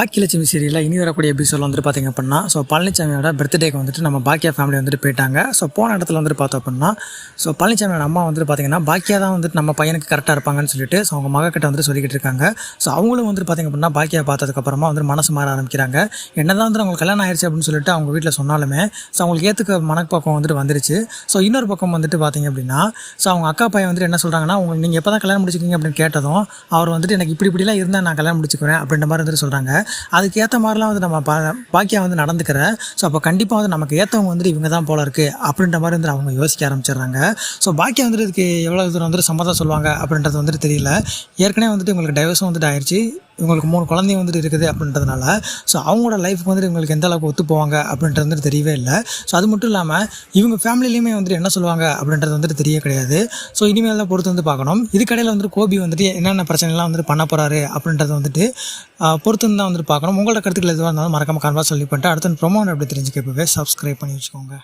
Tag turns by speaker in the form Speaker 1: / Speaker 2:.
Speaker 1: பாக்கியலட்சுமி சீரியலில் இனி வரக்கூடிய எபிசோட் வந்துட்டு பார்த்தீங்க அப்படின்னா ஸோ பழனிசாமியோட பர்த்டேக்கு வந்துட்டு நம்ம பாக்கியா ஃபேமிலி வந்துட்டு போயிட்டாங்க. ஸோ போன இடத்துல வந்துட்டு பார்த்தோம் அப்படின்னா ஸோ பழனிசாமியோட அம்மா வந்துட்டு பார்த்தீங்கன்னா பாக்கியா தான் வந்துட்டு நம்ம பையனுக்கு கரெக்டாக இருப்பாங்கன்னு சொல்லிட்டு ஸோ அவங்க மக கிட்ட வந்துட்டு சொல்லிக்கிட்டு இருக்காங்க. ஸோ அவங்களும் வந்துட்டு பார்த்தீங்க அப்படின்னா பாக்கியா பார்த்ததுக்கப்புறமா வந்து மனசு மாற ஆரம்பிக்கிறாங்க. என்ன தான் வந்து அவங்களுக்கு கல்யாணம் ஆயிடுச்சு அப்படின்னு சொல்லிட்டு அவங்க வீட்டில் சொன்னாலுமே ஸோ அவங்களுக்கு ஏற்றுக்க மனப்பக்கம் வந்துட்டு வந்துருச்சு. ஸோ இன்னொரு பக்கம் வந்துட்டு பார்த்தீங்க அப்படின்னா ஸோ அவங்க அக்கா பையன் வந்துட்டு என்ன சொல்கிறாங்கன்னா உங்களுக்கு நீங்கள் எப்போ தான் கல்யாணம் முடிச்சிருக்கீங்க? அப்படின்னு கேட்டதும் அவர் வந்துட்டு எனக்கு இப்படி இப்படிலாம் இருந்தால் நான் கல்யாணம் முடிச்சுக்குவேன் அப்படின்ற மாதிரி வந்துட்டு சொல்கிறாங்க அதுக்கேற்ற மாதிரிலாம் வந்து நம்ம பா பாக்கியா வந்து நடந்துக்கிற. ஸோ அப்போ கண்டிப்பாக வந்து நமக்கு ஏற்றவங்க வந்துட்டு இவங்க தான் போல இருக்குது அப்படின்ற மாதிரி வந்து அவங்க யோசிக்க ஆரம்பிச்சிடுறாங்க. ஸோ பாக்கியா வந்துட்டு இதுக்கு எவ்வளோ தூரம் வந்துட்டு சம்மதம் சொல்லுவாங்க அப்படின்றது வந்துட்டு தெரியல. ஏற்கனவே வந்துட்டு உங்களுக்கு டைவர்ஸும் வந்துட்டு ஆயிடுச்சு இவங்களுக்கு மூணு குழந்தைங்க வந்துட்டு இருக்குது அப்படின்றதுனால ஸோ அவங்களோட லைஃப்க்கு வந்துட்டு இவங்களுக்கு எந்த அளவுக்கு ஒத்து போவாங்க அப்படின்றது வந்துட்டு தெரியவே இல்லை. ஸோ அது மட்டும் இல்லாமல் இவங்க ஃபேமிலிலையுமே வந்துட்டு என்ன சொல்லுவாங்க அப்படின்றது வந்துட்டு தெரிய கிடையாது. ஸோ இனிமேல் தான் பொறுத்து வந்து பார்க்கணும். இதுக்கடையில் வந்துட்டு கோபி வந்துட்டு என்னென்ன பிரச்சனைலாம் வந்துட்டு பண்ண போகிறாரு அப்படின்றத வந்துட்டு பொறுத்து தான் வந்துட்டு பார்க்கணும். உங்களோட கருத்துக்கள் எதுவாக இருந்தாலும் மறக்காமல் கன்வா சொல்லி பண்ணிட்டு அடுத்த ப்ரொமோன் அப்படி தெரிஞ்சுக்க இப்போவே சப்ஸ்கிரைப் பண்ணி வச்சுக்கோங்க.